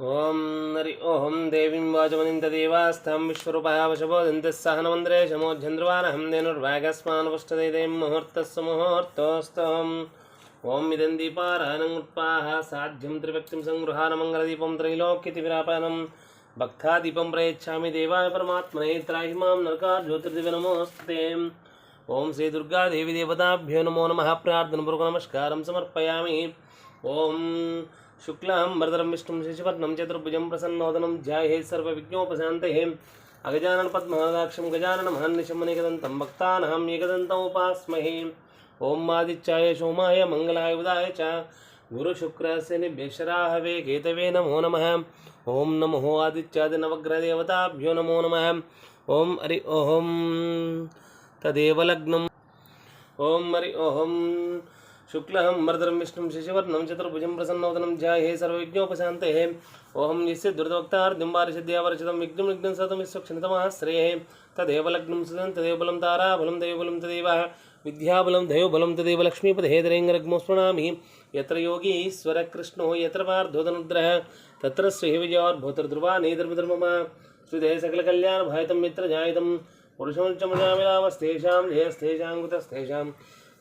ॐ हरि ॐ देवीं वाचमनिं तदेवास्तां विश्वरूपः वशबोधन्तः सहनमन्द्रे शमोध्यन्द्रवानहं धेनुर्भागस्मानुपष्टदें मुहूर्तस्य मुहूर्तोऽस्तम् ॐ इदं दीपारायणमुत्पाः साध्यं त्रिव्यक्तिं सङ्गृहानमङ्गलदीपं त्रैलोक्यतिविरापनं भक्तादीपं प्रयच्छामि देवाय परमात्मने त्राहि माँ नरकार्ज्योतिर्दिवनमोऽस्ते ॐ श्रीदुर्गादेवी देवताभ्यो नमो नमः प्रार्थनपूर्वकनमस्कारं समर्पयामि ॐ शुक्लां वरदरं विष्णुं शशिवर्णं चतुर्भुजं प्रसन्नोदनं ध्याये सर्वविघ्नोपशान्तये अगजाननपद्मनादाक्षं गजाननमहन्निशमनिकदन्तं भक्तानां एकदन्तमुपास्महे ॐ आदित्याय, सोमाय मङ्गलाय उदाय च। गुरुशुक्रस्य निभ्यशराहवे केतवे नमो नमः। ॐ नमो आदित्यादिनवग्रहदेवताभ्यो नमो नमः। ॐ हरि ॐ तदेव लग्नम्। ॐ हरि ॐ शुक्लहं मर्दरं विष्णुं शशिवर्णं चतुर्भुजं प्रसन्नवदनं ध्याये सर्वविघ्नोपशान्तये ओहं यस्य दुर्दवक्तार्द्यं वारिषद्यावरचितं विघ्नं विघ्नं सतं विश्वक्षणतमः श्रेये तदेव लग्नं सुदं तदेव बलं ताराबलं दैवबलं तदेव। विद्याबलं दयोबलं तदेव लक्ष्मीपदहेदरेङ्गरग्मो स्मृणामि यत्र योगीश्वरकृष्णो यत्र पार्थोदनुद्रः तत्र श्रीविजयोर्भूतर्ध्रुवा नेतर्मधर्ममा श्रुते सकलकल्याणभायतं यत्र जायतं पुरुषमुच्चमजामिलावस्तेषां जयस्तेषां, कुतस्तेषां।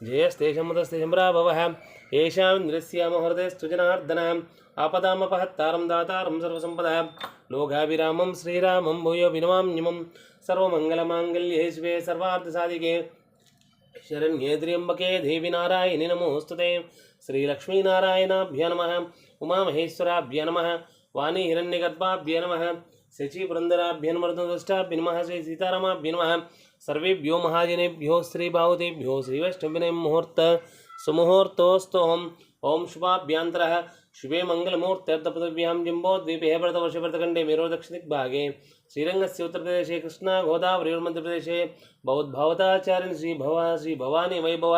जयस्तेषं मुतस्तेषं प्राभवः येषां निरस्यामहृदयस्तु जनार्दनाम् आपदामपहत्तारं दातारं सर्वसम्पदः। लोकाभिरामं श्रीरामं भूयो विनमाम्यमं। सर्वमङ्गलमाङ्गल्ये शिवे सर्वार्थसाधिके। शरण्ये त्र्यम्बके देवि नारायणि नमोऽस्तुते श्रीलक्ष्मीनारायणाभ्य नमः। उमामहेश्वराभ्य नमः। वाणी हिरण्यगर्भाभ्य नमः। शचीपुरन्दराभ्य नमः। दुष्टाभ्य नमः। श्री सीतारामाभ्य नमः। सर्वेभ्यो महाजनेभ्यो श्रीबाहुतेभ्यो श्रीवैष्णविने मुहूर्त सुमुहूर्तोऽस्तोऽहम् ॐ शुभाभ्यान्तरः। शुभे मङ्गलमुहूर्त्यर्थपदव्यां जिम्बोद्वीपे मेरो दक्षिणदिग्भागे। श्रीरङ्गस्य उत्तरप्रदेशे कृष्णा गोदावरीर्मध्यप्रदेशे बौद्धावताचार्यन् श्रीभवा श्रीभवानी वैभव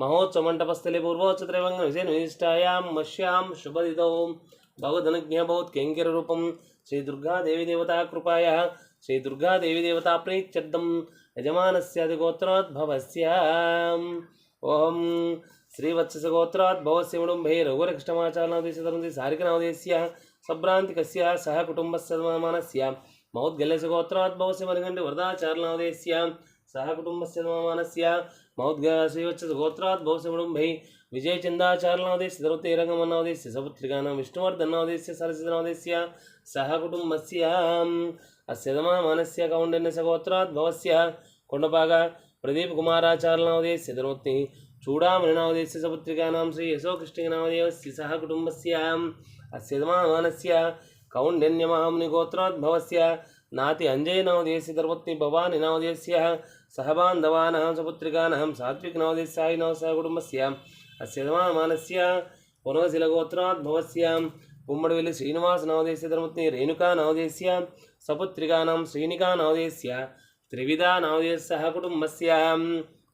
महोत्सवमण्डपस्थले पूर्वोच्चत्रैवङ्गविशेषनिष्ठायां मश्यां शुभदितौ। भगवदनुज्ञभवत्कैङ्कररूपं श्रीदुर्गादेवीदेवता श्रीदुर्गादेवीदेवताप्रीत्यर्थं यजमानस्यादिगोत्रोद्भवस्य ओहं श्रीवत्सगोत्रोद्भवस्य मुडुम्भे रघुरकृष्णमाचारनादेशधर्मति सारिकनादेस्य सभ्रान्तिकस्य सह कुटुम्बस्य मानस्य मौद्गल्यस्य गोत्रोद्भवस्य मरिगण्डि सह कुटुम्बस्य मानस्य मौद्ग श्रीवत्सस्य गोत्रोद्भवस्य मुडुम्भै विजयचन्दाचारनादेस्य धर्मते रङ्गमनादेस्य सपुत्रिकानां विष्णुवर्धनादेस्य सरसितनादेस्य सह कुटुम्बस्य अस्य दमानस्य कौण्डन्यस्य गोत्रोद्भवस्य कोण्डपाग प्रदीपकुमाराचार्यनामधेयस्य धर्मत्निः चूडामणिनामधेयस्य सपुत्रिकानां श्री यशोकृष्णनामधेयस्य सह कुटुम्बस्य अस्य दमानस्य कौण्डन्यमहामुनिगोत्रोद्भवस्य नाति अञ्जयनामधेयस्य धर्मत्नि भवानिनामधेयस्य सह बान्धवानां सपुत्रिकानां అస్యమానస్య పునఃశిలగోత్రాద్భవస్యాం గుమ్మడివెల్లి శ్రీనివాస నవదేశ్య ధర్మత్ని రేణుకా నవదేశ్య సపుత్రికానాం శ్రీనికా నవదేశ్య త్రివిధా నవదేశ సహ కుటుంబస్యాం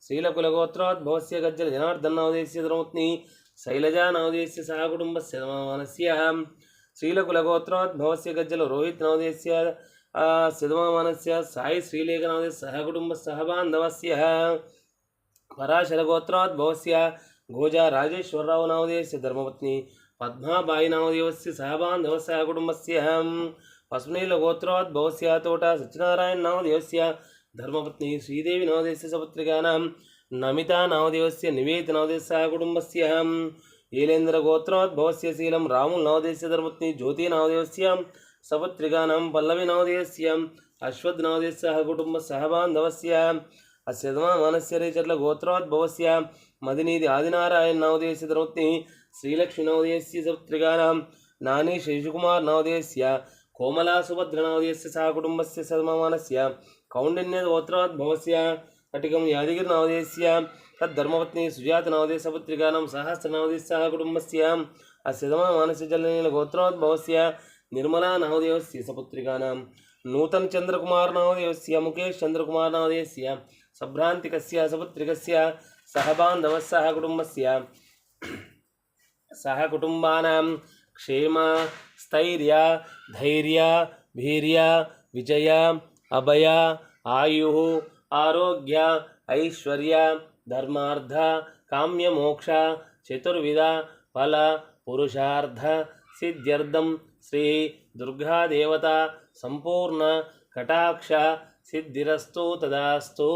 శ్రీలకులగోత్రోద్భవస్య గజ్జల జనార్దన్ నవదేశ్య ధర్మత్ని శైలజా నవదేశ్య సహ కుటుంబస్య నమానస్యాం శ్రీలకులగోత్రోద్భవస్య గజ్జల రోహిత్ నవదేశ్య సిధమానస్య సాయి శ్రీలేఖ నవదేశ సహ కుటుంబ సహ गज्जल रोहितनामधेयस्य सिद्धमानस्य साई श्रीलेखनामधेयस्य सह कुटुम्बस्य सह बान्धवस्य पराशरगोत्रोद्भवस्य गोजा राजेश्वरराव नामधेयस्य धर्मपत्नी पद्माबाई नामदेवस्य सह बान्धवस्य कुटुम्बस्य पस्मनीलगोत्रोद्भवस्य तोटा सत्यनारायण नामदेवस्य धर्मपत्नी श्रीदेवी नामदेवस्य सपुत्रिकानां नमिता नामदेवस्य निवेदित नामदेवस्य कुटुम्बस्य ईलेन्द्रगोत्रोद्भवस्य शीलं रामुल नामदेवस्य धर्मपत्नी ज्योति नामदेवस्य सपुत्रिकानां पल्लवी नामदेवस्य మదినీది ఆదినారాయణ నవదేశ ద్రౌత్ని శ్రీలక్ష్మి నవదేశ్య సత్రిగానాం. నాని శేషుకుమార్ నవోదయస్య కోమలా సుభద్ర నవోదయస్య సహ కుటుంబస్య సమానస్య కౌండిన్య గోత్రాద్భవస్య కటికం యాదగిరి నవోదయస్య తద్ధర్మపత్ని సుజాత నవదేశ సపుత్రిగానం సహస్ర నవదేశ సహ కుటుంబస్య అస్యతమ మానస్య జలనీల గోత్రోద్భవస్య నిర్మలా నవదేవస్య సపుత్రిగానాం నూతన్ చంద్రకుమార్ నవదేవస్య ముఖేష్ చంద్రకుమార్ నవోదయస్య సభ్రాంతికస్య సపుత్రికస్య సహబాంధవ సహ కుటుంబస్య. సహ కుటుంబానాం క్షేమ స్థైర్య ధైర్య వీర్య విజయ అభయ ఆయు ఆరోగ్య ఐశ్వర్య ధర్మార్థ కామ్యమోక్ష చతుర్విధ ఫల పురుషార్థ సిద్ధ్యర్థం శ్రీ దుర్గాదేవత సంపూర్ణ కటాక్ష సిద్ధిరస్తు తదాస్తు.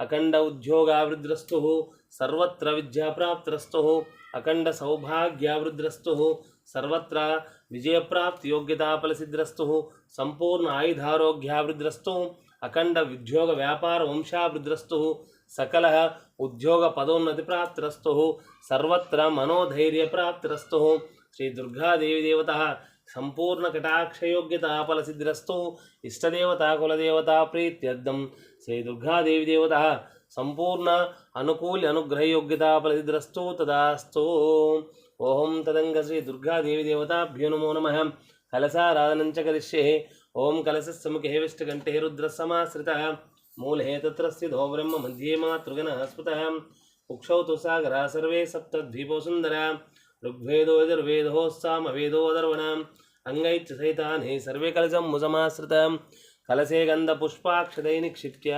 అఖండ ఉద్యోగావృద్రస్తు సర్వత్ర విద్యాప్రాప్తిరస్తు అఖండ సౌభాగ్యావృద్రస్తు సర్వత్ర విజయప్రాప్తి యోగ్యతాఫలసిద్రస్తు సంపూర్ణ ఆయుధారోగ్యావృద్రస్తు అఖండ ఉద్యోగ వ్యాపార వంశావృద్రస్తు సకల ఉద్యోగ పదోన్నతి ప్రాప్తిరస్తు సర్వత్ర మనోధైర్య ప్రాప్తిరస్తు శ్రీ దుర్గాదేవి దేవత సంపూర్ణ కటాక్షయోగ్యత ఫలసిద్ధిరస్తు. ఇష్టదేవత కులదేవత ప్రీత్యర్థం. శ్రీ దుర్గాదేవి దేవత సంపూర్ణ అనుకూల అనుగ్రహయోగ్యత ఫలసిద్ధిరస్తు తదాస్తో. ఓం తదంగ శ్రీ దుర్గాదేవి దేవతాభ్యో నమో నమ. కలసారాధనంచ కలిష్యే ఓం కలశముఖే రుద్ర సమాశ్రిత మూలహే తత్రస్య ధో బ్రహ్మ మధ్యే మాతృగణ స్ఫుత उक्षौ तु सागरा सर्वे सप्तद्वीपौ सुन्दरा ఋగ్వేదో యజుర్వేదో అంగైత్య సహితాని సర్వే కలశం కలసే గంధ గంధపుష్పాక్షదై నిక్షిప్య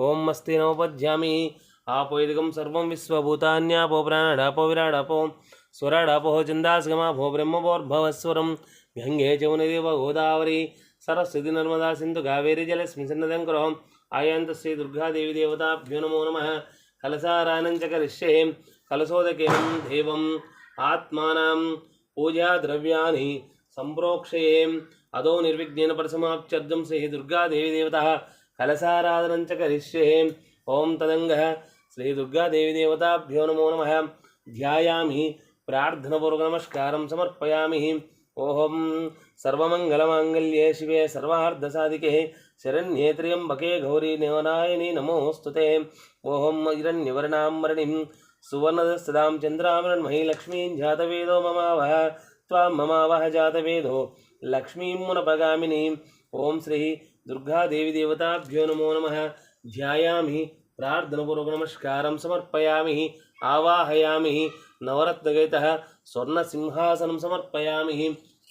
ఓం మస్తి నవపద్యామి ఆపోయిదిగం సర్వం విశ్వభూతాన్యాపో ప్రాణాడాపో విరాడాపో స్వరాడాపో చందాస్గమాపో బ్రహ్మభోర్భవస్వరం. వ్యంగే చౌనదేవ గోదావరి సరస్వతి నర్మదా సింధు కావేరి జలస్మి సన్నదంకరం. ఆయాంత శ్రీ దుర్గాదేవి దేవతాభ్యో నమో నమ. కలసారానంచ కరిష్యే. కలశోదకేం దేవం ఆత్మానం పూజా ద్రవ్యాన్ని సంప్రోక్షయేం. అదో నిర్విఘ్నేన పరిసమాప్త్యర్థం శ్రీ దుర్గాదేవి దేవత. కలసారాధనంచ కరిష్యే. ఓం తదంగ. శ్రీ దుర్గాదేవి దేవతాభ్యో నమో నమ. ధ్యాయామి. ప్రార్థనపూర్వక నమస్కారం సమర్పయామి. ఓహం సర్వమంగళమాంగళ్యే శివే సర్వార్ధసాధికే. శరణ్యే త్ర్యంబకే గౌరీ నివనాయని నమోస్తుతే. మరణిం హిరణ్యవర్ణాంబరణిం సువర్ణదస్తదాం చంద్రామరణ్మహి లక్ష్మీం జాతవేదో మమావహ త్వాం మమావహ జాతవేదో లక్ష్మీం మునపగామినీం ఓం శ్రీ దుర్గాదేవి దేవతాభ్యో నమో నమ ధ్యాయామి ప్రార్థనపూర్వక నమస్కారం సమర్పయామి ఆవాహయామి నవరత్నగైత స్వర్ణసింహాసనం సమర్పయామి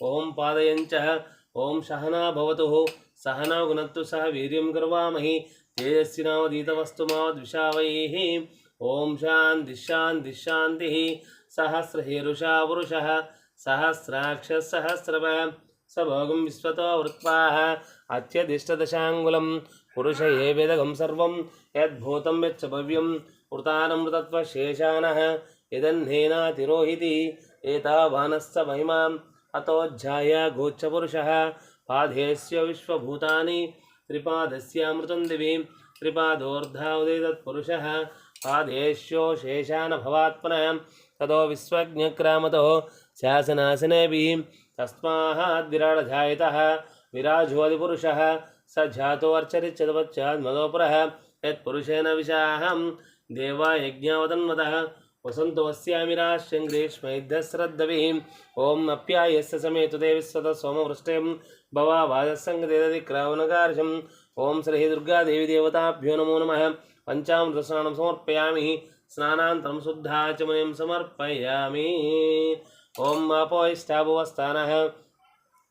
ఓం పాదయంచ ఓం సహనా భవతు సహనా గుణత్తు సహ వీర్యం కర్వామహి తేజస్వినావదీతమస్తు మావద్విషావై ओम शांति शांति शांति सहस्रहेरुषा पुरुष सहस्राक्ष सहस्रव सभोगम विश्व वृत्वा अत्यधिष्टदशाङ्गुलं पुरुष ये वेदगम सर्व यदूत भव्यं वृतानमृतत्वशेषानः यदह्नेनातिरोहिति एतावानश्च महिमाम् अतोध्याय गोच्छपुरुषः पादेस्य विश्वभूतानि त्रिपादस्यामृतं दिवि त्रिपादोर्धा उदेतत्पुरुषः आदेशो शेषान भवात्मन तदो विश्वज्ञक्रामत विश्वज्ञक्रामतो शासनासनेऽपि तस्माद्विराडजायतः विराजोदिपुरुषः स जातोऽर्चरिच्यतपच्चाद्मदोपुरः यत्पुरुषेण विशाहं देवायज्ञावतन्मतः वसंत ग्रीष्मैद्धस्रद्धवीम् ओम अप्यायस्य समे सोमवृष्टे भवा सोमवृष्टिं भवावाजस्सङ्गते श्री दुर्गा देवी देवताभ्यो नमो नमः। పంచామృతస్నానం సమర్పయామి. స్నానాంతరం శుద్ధాచమయం సమర్పయామి. ఓం అపోయిష్టాభువస్థాన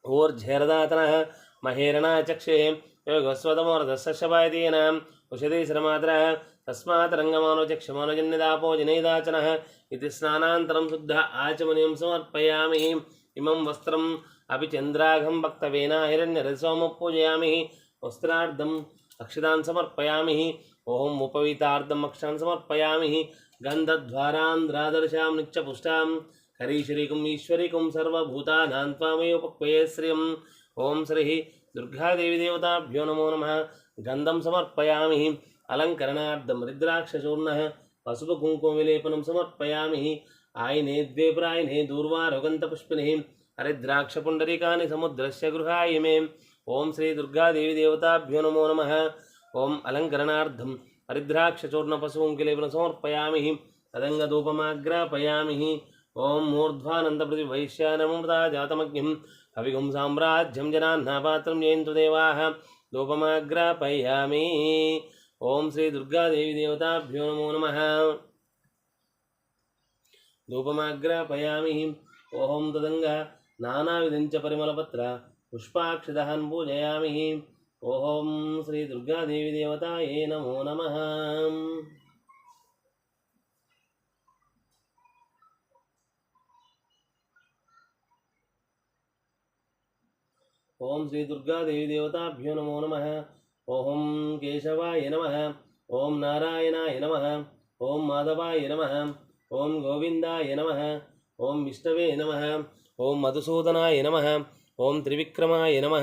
ఊర్ధ్యరదాతన. మహేరణాచక్షే యోగస్వతమోరదశబాయదీనా ఉషధీశ్రమాతర తస్మాత్ రంగమానుచక్షమానుజన్యదాపోజనేదాచన ఇది స్నానాంతరం శుద్ధ ఆచమనీయం సమర్పయామి. ఇమం వస్త్రం అపి చంద్రాఘం భక్తవేన హిరణ్యరసోము పూజయామి. వస్త్రార్థం అక్షిదాన్ సమర్పయామి. वस्त्रार्धम् अक्षतान् समर्पयामि गन्धद्वारान्ध्रादर्शां नित्यपुष्टां हरीश्वरीकुम् ईश्वरीकुं सर्वभूतानां त्वामयोपक्वये श्रियम् ॐ श्रीः दुर्गादेवीदेवताभ्यो नमो नमः। गन्धं समर्पयामि अलङ्करणार्थं रुद्राक्षचूर्णः पशुपकुङ्कुमविलेपनं समर्पयामि आयने द्वे प्रायणे दूर्वारोगन्तपुष्पिनिः हरिद्राक्षपुण्डरीकानि समुद्रस्य गृहाय मे। ॐ श्रीदुर्गादेवीदेवताभ्यो नमो नमः। ॐ अलङ्करणार्थं हरिद्राक्षचूर्णपशुकुङ्किलेपनं समर्पयामि तदङ्गधूपमाग्रापयामि ॐ मूर्ध्वानन्दप्रतिवैश्यानमृता जातमग्निं कविगुं साम्राज्यं जनान्नापात्रं जयन्तु देवाः। धूपमाग्रापयामि। ॐ श्रीदुर्गादेवीदेवताभ्यो नमो नमः। धूपमाग्रापयामि। ॐ तदङ्ग नानाविधं पूजयामि। ఓం శ్రీ దుర్గాదేవి దేవత ఏ నమో నమ ఓం శ్రీ దుర్గాదేవి దేవతాభ్యో నమో నమ ఓం కేశవాయ నమ ఓం నారాయణాయ నమ ఓం మాధవాయ నమ ఓం గోవిందాయ నమ ఓం విష్ణవే నమ ఓం మధుసూదనాయ నమ ఓం త్రివిక్రమాయ నమ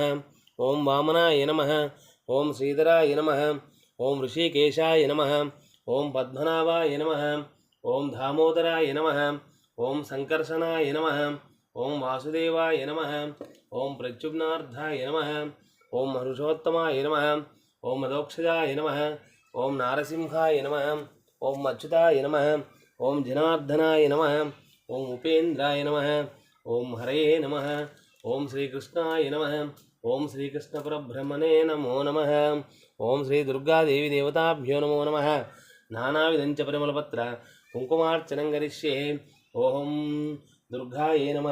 ओम वामनाय नम ओम श्रीधराय नम ओम ऋषिकेशाय नम ओम पद्मनाभाय नम ओम दामोदराय नम ओम संकर्षणाय नम ओम वासुदेवाय नम ओम प्रच्युम्नार्धाय नम ओम मरुषोत्तमाय नम ओम मदोक्षजाय नम ओम नारसिंहाय नम ओम मच्छुताय नम ओम जनार्दनाय नम ओम उपेन्द्राय नम ओम हरे नम ओम श्रीकृष्णाय नम ఓం శ్రీకృష్ణ పరబ్రహ్మణే నమో నమ ఓం శ్రీ దుర్గాదేవి దేవతాభ్యో నమో నమ నానావిధంచ పరిమళపత్ర కుంకుమార్చనం కరిష్యే ఓం దుర్గాయే నమ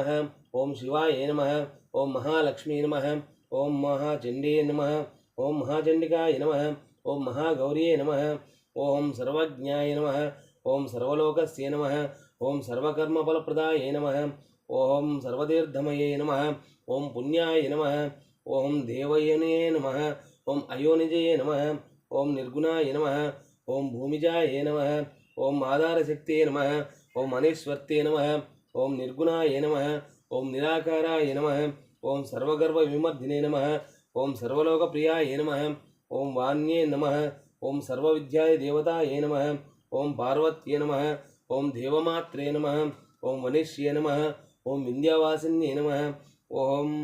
ఓం శివాయ నమ ఓం మహాలక్ష్మీ నమ ఓం మహాచండీ నమ ఓం మహాచండికాయ నమ ఓం మహాగౌర్యే నమ ఓం సర్వజ్ఞాయ నమ ఓం సర్వలోకస్య నమ ఓం సర్వకర్మఫలప్రదాయ నమ ఓం సర్వతీర్థమయే నమ ఓం పుణ్యాయ నమ ओम देवयने नम ओम अयोनिजये नम ओम निर्गुणाय नम ओम भूमिजाय नम ओम आधारशक्त नम ओम मनीस्वर्ते नम ओम निर्गुणाय नम ओम निराकाराय नम ओम सर्वगर्भविमर्दिने नम ओम सर्वलोकप्रियाय नम ओम वाण्ये नम ओम सर्वविद्याय देवताये नम ओम पार्वत्ये नम ओम देवमात्रे नम ओम मनीष्ये नम ओम विन्द्यावासिन्ये नम ओम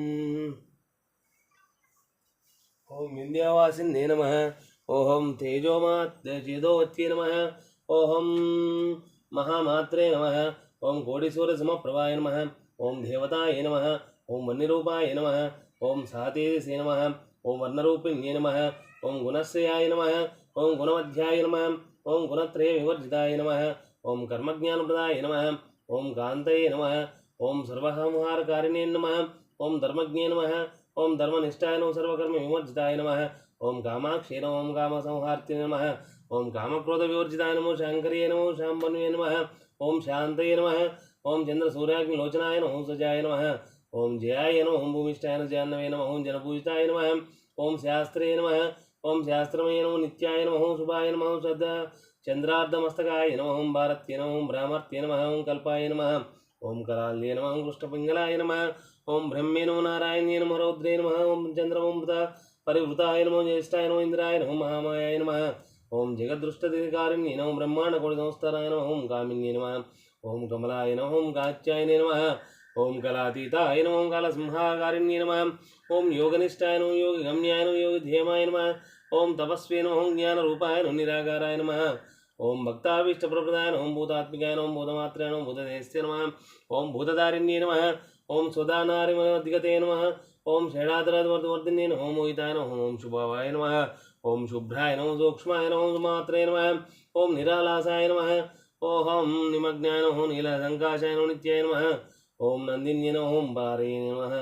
ओम विंध्यावासिन्े नम ओं तेजोमाचेदोवत्ये नम ओं महामात्रे नम ओं कोडीश्वर समप्रभाय नम ओं देवताय नम ओं वन्यूपाय नम ओं सातेजसे नम ओं वर्णिण्ये नम ओं गुणश्रेयाय नम ओं गुणमध्याय नम ओं गुणत्रय विवर्जिताय नम ओं कर्मज्ञानप्रदाय नम ओं कांतये नम ओं सर्वसंहारकारिणे नम ओं धर्मज्ञे नम ओम धर्मनिष्ठाय नम सर्वकर्म विमर्जिताय नम ओम कामाक्षी नम ओम काम संहार्ति नम ओम काम क्रोध विवर्जिताय नमो शंकर नमो शाम्बन्वे नम ओम शांत नम ओम चंद्र सूर्याग्निलोचनाय नम सजाय नम ओम जयाय नम ओम भूमिष्ठाय जानवे नम ओम जनपूजिताय नम ओम शास्त्रे नम ओम शास्त्रमय नमो नित्याय नम ओम शुभाय नम ओम श्रद्धा चंद्रार्धमस्तकाय नम ओम भारत्य नम ओम भ्रामर्त्य नम ओम कल्पाय नम ओम कराल नम ओम कृष्णपिंगलाय नम ओम ब्रह्मे नमो नारायण नम रौद्रे नम ओम चंद्रमृता परिवृताय नमो ज्येष्ठाय नमो इंद्राय नमो महामायाय नम ओम जगदृष्टधिकारिण्य नमो ब्रह्मांड कोटि संस्तराय नम ओम कामिन्य नम ओम कमलाय नम ओम काच्याय नम ओम कलातीताय नम ओम कालसिंहाकारिण्य नम ओम योगनिष्ठाय नम योगगम्याय नम योगध्येमाय नम ओम तपस्वी नम ओम ज्ञानरूपाय नम निराकाराय नम ओम भक्ताभीष्ट प्रप्रदाय ओम भूतात्मिकाय ओम भूतमात्राय ओम भूतदेश नम ओम भूतधारिण्ये नम ओम सुदानारिमधिगते नम ओम षडाधराधवर्धिने नम मोहिताय नम ओम शुभवाय नम ओम शुभ्राय नम सूक्ष्माय नम मात्रे नम ओम निरालासाय नम ओहम निमग्नाय नमो नीलसङ्काशाय नमो नित्याय नम ओम नंदिन्य नम ओम पारे नम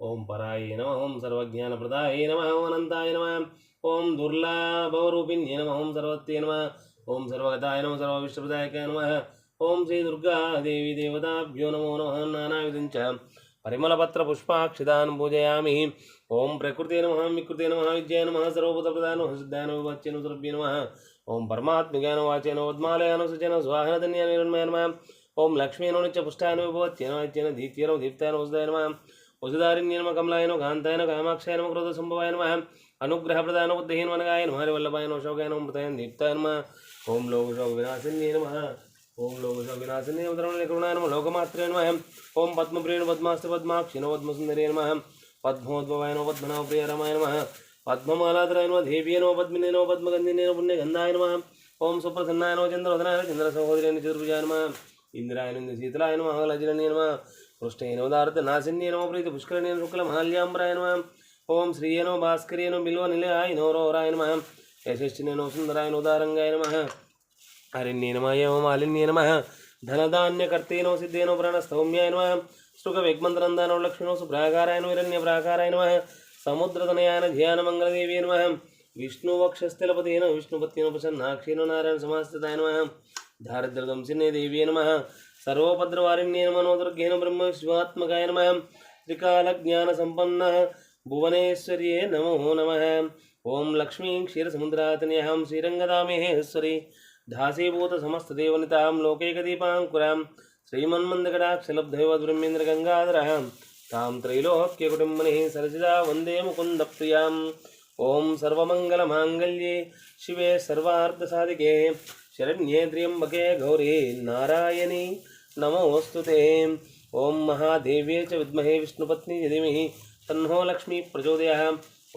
ओम पराय नम ओम सर्वज्ञानप्रदाय नम ओम अनंताय नम ओम दुर्लभवरूपिण्य नम ओम सर्वत्य नम ओम सर्वगताय नम सर्वविश्वप्रदायकाय नमः ఓం శ్రీ దుర్గాదేవి దేవతాభ్యో నమో నమ నానావిధంచ పరిమళపత్ర పుష్పాక్షితాన్ పూజయామి ఓం ప్రకృతే నమ వికృతే నమ విద్యాయ నమ సర్వభూతప్రదాయ నమ సిద్ధాయ నమ వచ్చే నమ సురభ్య నమ ఓం పరమాత్మికాయ నమ వాచే నమ ఉద్మాలయ నమ సుచన స్వాహన ధన్య నిర్మయ నమ ఓం లక్ష్మీ నమ నిత్య పుష్టాయ నమ విభవత్య నమ నిత్యన దీత్య నమ దీప్తాయ నమ వసుదాయ నమ వసుదారిణ్య నమ కమలాయ నమ కాంతాయ నమ కామాక్షాయ నమ క్రోధ సంభవాయ నమ అనుగ్రహప్రదాయ నమ బుద్ధిహీన వనగాయ నమ హరివల్లభాయ నమ శోకాయ నమ మృతాయ నమ దీప్తాయ నమ ఓం లోకశోక ओम लोकसौविनाशिने अवतरणकरुणाय नमः। लोकमात्रे नमः। ओम पद्मप्रियण पद्मास्त पद्माक्षिणो पद्मसुन्दरे नमः। पद्मोद्भवाय नो नमः पद्मनाभप्रिय रमाय नमः। पद्ममालाधराय नमः। देव्ये नमः पद्मिने नमः पद्मगन्धिने पुण्य गंधाय नम। ओम सुप्रसन्नाय नमः चन्द्रवदनाय चन्द्रसहोदरे चतुर्भुजाय नम इंद्राय नमः। शीतलाय नम नमः। अगलजनने नमः। पृष्ठे नमः दारतनाशिन्ये प्रीत पुष्कर शुक्ल महाल्यांबराय नम। ओम श्रीये भास्कर भास्कर्ये नमः बिल्वनिलयाय नमो। रोहराय नमः। यशस्विने नमः सुन्दराय नमः उदारङ्गाय नमः। अरण्यनमय ओम आलिन्य नम धनधान्य कर्तेनो सिद्धेनो प्रणस्तौम्याय नम सुख वेगमंत्रंदानो लक्ष्मणो सुप्राकारायण हिण्य प्राकाराय नम समुद्रतनयान ध्यान मंगलदेवी नम विष्णु वक्षस्थलपतेन विष्णुपत्येन नो नारायण समास्थिताय नम धारद्रगम सिन्ने देवी नम सर्वभद्रवारिण्ये नमो दुर्गेन ब्रह्म शिवात्मकाय नम त्रिकालज्ञानसम्पन्नः, भुवनेश्वर्ये नमो नम। ओं लक्ष्मी क्षीर समुद्रातनी अहम श्रीरंगदा श्रीरङ्गदामेहेश्वरी श्रीरङ्गदामेश्वरी दासीभूतसमस्तदेवनितां लोकैकदीपाङ्कुरां श्रीमन्मन्दकटाक्षलब्धैवद्ब्रह्मेन्द्रगङ्गाधरः तां त्रैलोक्यकुटुम्बनिः सरसिदा वंदे मुकुन्दप्रियाम्। ॐ सर्वमङ्गलमाङ्गल्ये शिवे सर्वार्थसाधिके। शरण्ये त्र्यम्बके गौरी नारायणी नमोऽस्तु ते। ॐ महादेव्ये च विद्महे विष्णुपत्नी धीमहि तन्नो लक्ष्मी प्रचोदयः।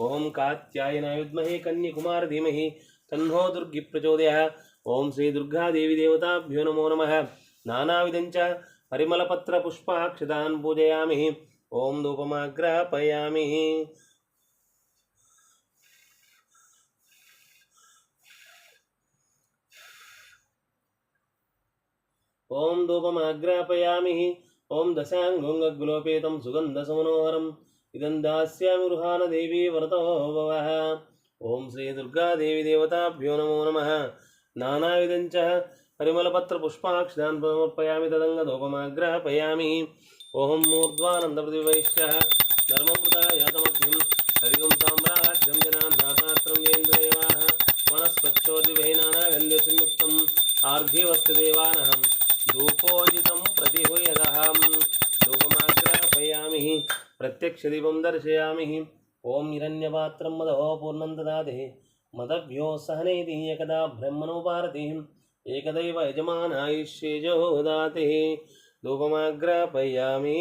ॐ कात्यायनाय विद्महे तन्नो दुर्गि प्रचोदयः। ॐ श्रीदुर्गादेवी देवताभ्यो नमो नमः नानाविधञ्च परिमलपत्रपुष्पाक्षतान् पूजयामि ॐ धूपमाग्रापयामि ॐ धूपमाग्रापयामि ॐ दशाङ्गुङ्गग्लोपेतं सुगन्धसमनोहरम् इदं दास्यामि गृहाणदेवी वरतो भवः ॐ श्रीदुर्गादेवी देवताभ्यो नमो नमः नानाविधञ्च परिमलपत्रपुष्पाक्षदान् समर्पयामि तदङ्गधूपमाग्रापयामि ॐ मूर्ध्वानन्दप्रतिवैश्यः धर्ममृता यातमग्निं हरिगं साम्राज्यं जनान्नापात्रं जयेन्द्रदेवाः वनस्पच्छोर्विभैनानागन्ध्यसंयुक्तम् आर्घ्यवस्तुदेवानहम् धूपोजितं प्रतिहुयदहं धूपमाग्रापयामि प्रत्यक्षदीपं दर्शयामि ॐ हिरण्यपात्रं मदहो पूर्णं ददाति मदभ्यो सहनैति एकदा ब्रह्मणोपारति एकदैव यजमानायुष्येजो दाति। धूपमाग्रापयामि।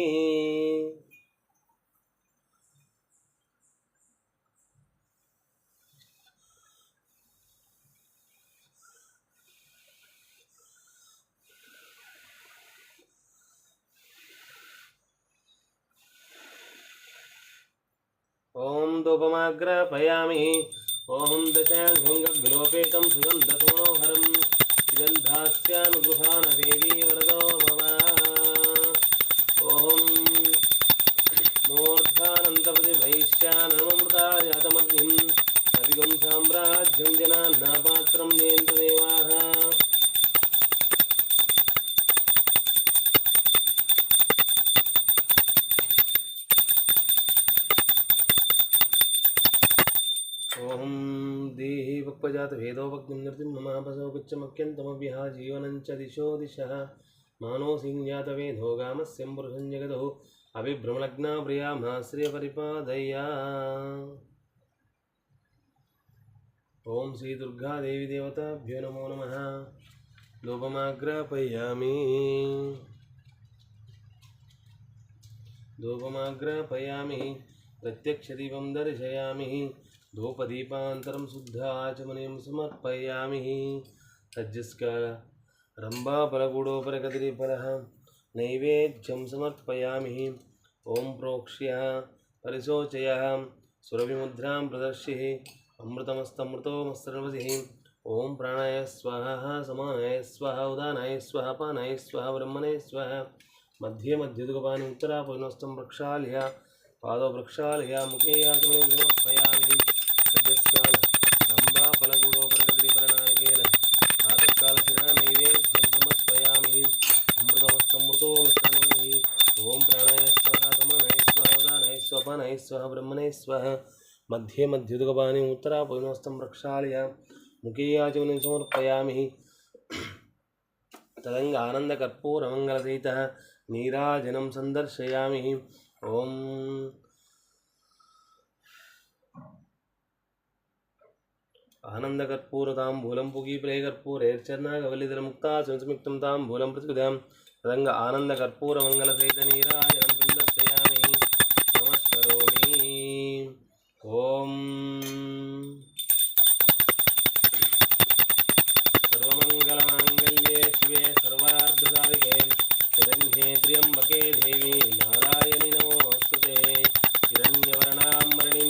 ॐ धूपमाग्रापयामि। दशाङ्गुङ्गग्लोपेतं सुगंध इदं धास्यामि गृहाण देवी वरदो भव। ॐ मूर्धानन्दप्रतिवैश्यानमृता जातमग्निम् साम्राज्यम साम्राज्यं जनान्नापात्रं नेन्द्रदेवाः ॐ देहि वक्पजातभेदोपग्निं नृतिं ममापसौकुच्चमक्यन्तमव्यः जीवनं च दिशो दिशः। मानोऽसिञ्जातवेदो गामस्यं पुरुषं जगदो। अभिभ्रमलग्ना प्रियामाश्रियपरिपादया ॐ श्रीदुर्गादेवी देवताभ्यो नमो नमः। धूपमाग्रापयामि धूपमाग्रापयामि प्रत्यक्षदीपं दर्शयामि। धूपदीपान्तरं शुद्धाचमनीं समर्पयामि। तज्जस्काल रम्भाफलगूढोपरकदलीफलः नैवेद्यं समर्पयामि। ॐ प्रोक्ष्य परिशोचयः सुरभिमुद्रां प्रदर्शिः। अमृतमस्तमृतोमस्त्रवसिः ॐ प्राणाय स्वाहा, समानाय स्वाहा, उदानाय स्वाहा, पानाय स्वाहा ब्रह्मणे स्वाहा। मध्ये मध्यदुगपानि उत्तरापनस्तं प्रक्षाल्य, पादौ प्रक्षाल्य मुखे याचमनीं समर्पयामि सद्यस्काल रम्भाफलगूढोपरकदलीफलनायकेन प्रातःकालशिरा नैवेद्यं समर्पयामि अमृतमस्तमृतोमस्त्रवसिः ॐ प्राणाय स्वाहा समानाय स्वाहा पानाय स्वाहा ब्रह्मणे स्वाहा मध्ये मध्युदुगपानि उत्तरापयनस्तं प्रक्षाल्य। मुखीयाचमनीं समर्पयामि। तदङ्ग आनन्दकर्पूरमङ्गलसहितः नीराजनं सन्दर्शयामि ॐ आनन्दकर्पूरताम्बूलं पुगीप्रेकर्पूरेर्चर्नागवल्लिधरमुक्ता संसमिक्तं ताम्बूलं प्रतिपदां। तदङ्ग आनन्दकर्पूरमङ्गलसहितनीराजनं सन्दर्शयामि नमस्करोमि ॐ सर्वमङ्गलमाङ्गल्ये शिवे सर्वार्धसाधिके शरण्ये त्र्यम्बके देवी नारायणि नमोऽस्तु ते। हिरण्यवर्णां मरणिं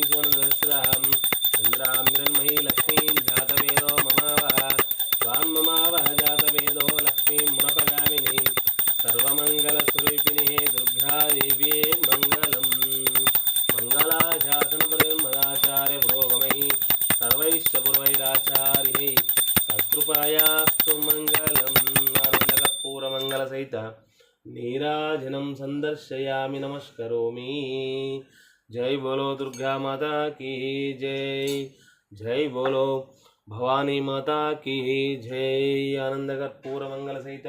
सन्दर्शयामि नमस्करोमि। जय बोलो दुर्गा माता की जय। जय बोलो भवानी माता की जय। आनन्दकर्पूरमङ्गलसहित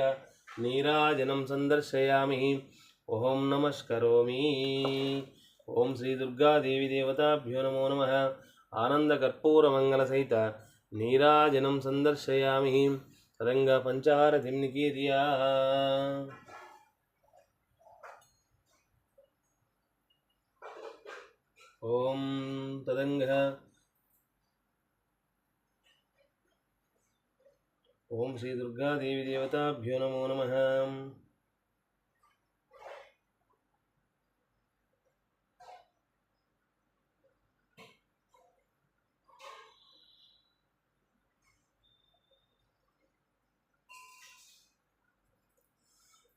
नीराजनं सन्दर्शयामि ॐ नमस्करोमि। ॐ श्रीदुर्गादेवी देवताभ्यो नमो नमः। आनन्दकर्पूरमङ्गलसहित नीराजनं सन्दर्शयामि रङ्गपञ्चारथिं निकीर्या ॐ तदङ्गः ॐ श्रीदुर्गादेवी देवताभ्यो नमो नमः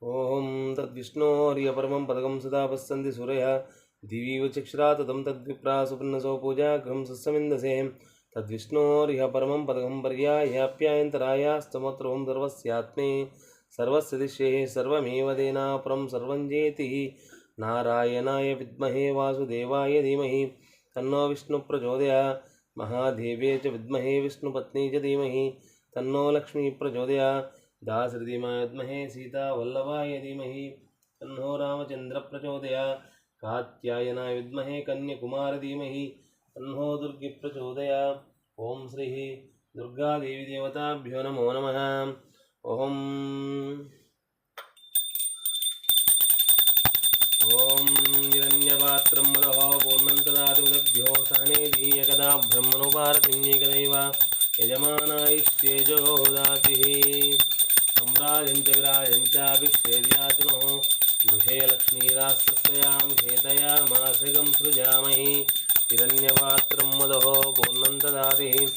ॐ तद्विष्णोर्यपरमं पदकं सदा पश्यन्ति सूरयः दिवीव चक्षुरा तदं तद्विप्रा सुपन्नसो पूजागृहं सस्यमिन्दसे तद्विष्णोर्यः परमं पदकं पर्यायाप्यायन्तरायास्तमत्रों सर्वस्यात्मे। सर्वस्य दिश्ये सर्वमेव तेनापरं सर्वं जेति। नारायणाय विद्महे वासुदेवाय धीमहि। तन्नो विष्णुप्रचोदया। महादेवे च विद्महे विष्णुपत्नी च धीमहि। तन्नो लक्ष्मी प्रचोदया दासृतिमाय विद्महे सीतावल्लभाय धीमहि। तन्नो रामचन्द्रप्रचोदया। कात्यायनाय विद्महे कन्यकुमार धीमहि तन्नो दुर्गे प्रचोदया ॐ श्रीः दुर्गादेवी देवताभ्यो नमो नमः। ॐ ॐ हिरण्यपात्रं मदः पूर्णं ददाति मुदभ्यो सहनेधिः एकदा ब्रह्मणोपारतिन्येकदैव यजमानायिष्येजो दातिः सम्राजं च विराजं चाभिक्षेर्याचनो गृहे लक्ष्मीरास्तस्यां हेतयामासगं सृजामहि। हिरण्यपात्रं मदः पूर्णं ददाति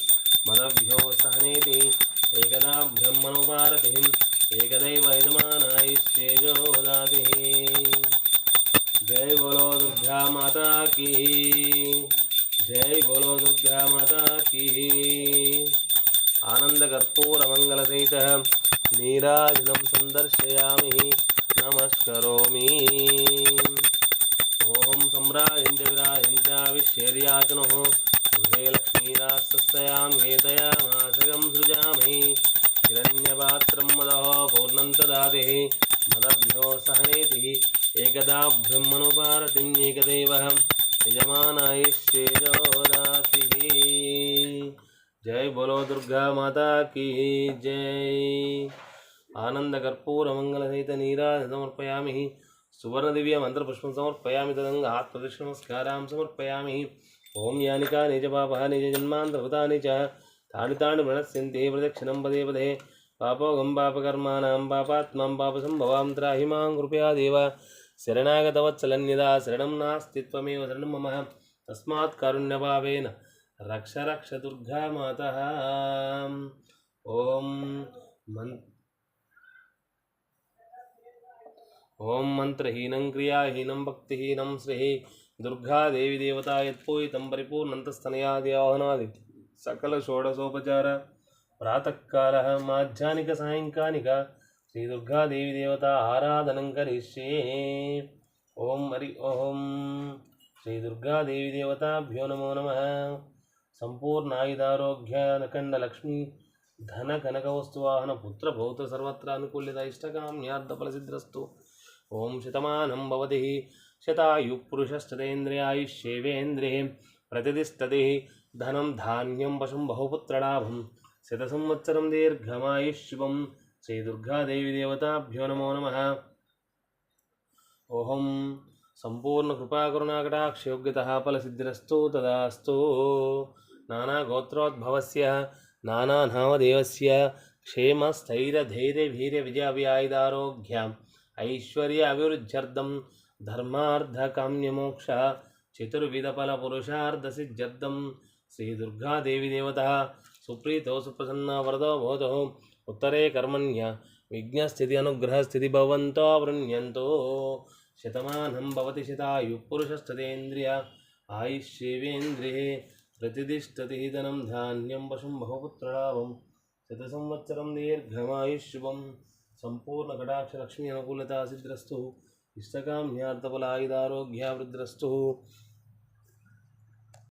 मदभ्यो सहनेति। एकदा ब्रह्मणोपारतिः एकदैव यजमानायिष्येजो दातिः जय बोलो दुर्गा माता की। जय बोलो दुर्गा माता की। आनन्दकर्पूरमङ्गलसहितः नीराजनं सन्दर्शयामि नमस्करोमि। ॐ सम्राजं च विराजं चाविश्यर्याचनुः गृहे लक्ष्मीरास्तस्यां हेतयामासगं सृजामि हिरण्यपात्रं मदः पूर्णं ददातिः मदभ्यो सहनेतिः एकदा ब्रह्मणोपारतिम् एकदैवः। यजमानायिष्येजोदातिः जय बोलो दुर्गा माता की जय। आनन्दकर्पूरमङ्गलसहित नीराज समर्पयामि सुवर्णदिव्यमन्त्रपुष्पं समर्पयामि। तदङ्गात्प्रदक्षिणमस्कारां समर्पयामि। ॐ यानि कानि च। पापानि च जन्मान्तर्भूतानि च तानि तानि प्रणश्यन्ति प्रदक्षिणं पदे पदे। पापोगं पापकर्माणां, पापात्मां, पापसम्भवां त्राहि माँ कृपया देव। शरणागतवत्सलन्यदा शरणं नास्ति त्वमेव शरणं मम। तस्मात् कारुण्यभावेन। रक्ष रक्ष दुर्गा मातः। ॐ मन् ఓం మంత్రహీనం క్రియాహీనం భక్తిహీనం శ్రీ దుర్గాదేవి దేవత యత్పూయితం పరిపూర్ణంతస్తనయాదివాహనాది సకల షోడశోపచార ప్రాతకాల మాధ్యానిక సాయంకానిక శ్రీ దుర్గాదేవి దేవత ఆరాధనం కరిష్యే. ఓం హరి ఓం. శ్రీ దుర్గాదేవి దేవతాభ్యో నమో నమ. సంపూర్ణాయుధారోగ్యానకండ లక్ష్మీ ధన కనక వస్తువాహన పుత్ర భౌత సర్వత్ర అనుకూల్యత ఇష్టకామ్యార్థ ఫలసిద్ధ్రస్తు. ఓం శతమానం భవతి. శతాయుపురుషస్తదేంద్రియాయుష్యేవేంద్రే ప్రతిదిష్టది ధనం ధాన్యం వశం బహుపుత్రలాభం. శత సంవత్సరం దీర్ఘమాయుష్యువం శ్రీ దుర్గాదేవి దేవతాభ్యో నమో నమ. ఓహం సంపూర్ణ కృపాకరుణాకటాక్షయోగ్యత ఫలసిద్ధిరస్తు తదాస్తు. నానాగోత్రోద్భవస్య నానానామదేవస్య క్షేమస్థైర్యధైర్యవీర్యవిజయవ్యాయుదారోగ్యాం ఐశ్వర్య అభివృద్ధ్యర్థం ధర్మార్థ కామ్యమోక్ష చతుర్విధఫల పురుషార్థ సిద్ధ్యర్థం శ్రీ దుర్గాదేవి దేవత సుప్రీతో సుప్రసన్న వరదో భూతో ఉత్తరే కర్మణ్య విఘ్నస్థితి అనుగ్రహస్థితి భవంతో వృణ్యంతో శతమానం భవతి శతాయు పురుషస్థతేంద్రియ ఆయుష్యేవేంద్రియే ప్రతిష్టతి ధనం ధాన్యం వశం బహుపుత్రలాభం శతసంవత్సరం దీర్ఘమాయుష్యుభం సంపూర్ణ కటాక్ష లక్ష్మీ అనుకూలత సిద్ధ్రస్తు ఇష్టకామ్యార్థఫలాయుధారోగ్యావృద్ధ్రస్తు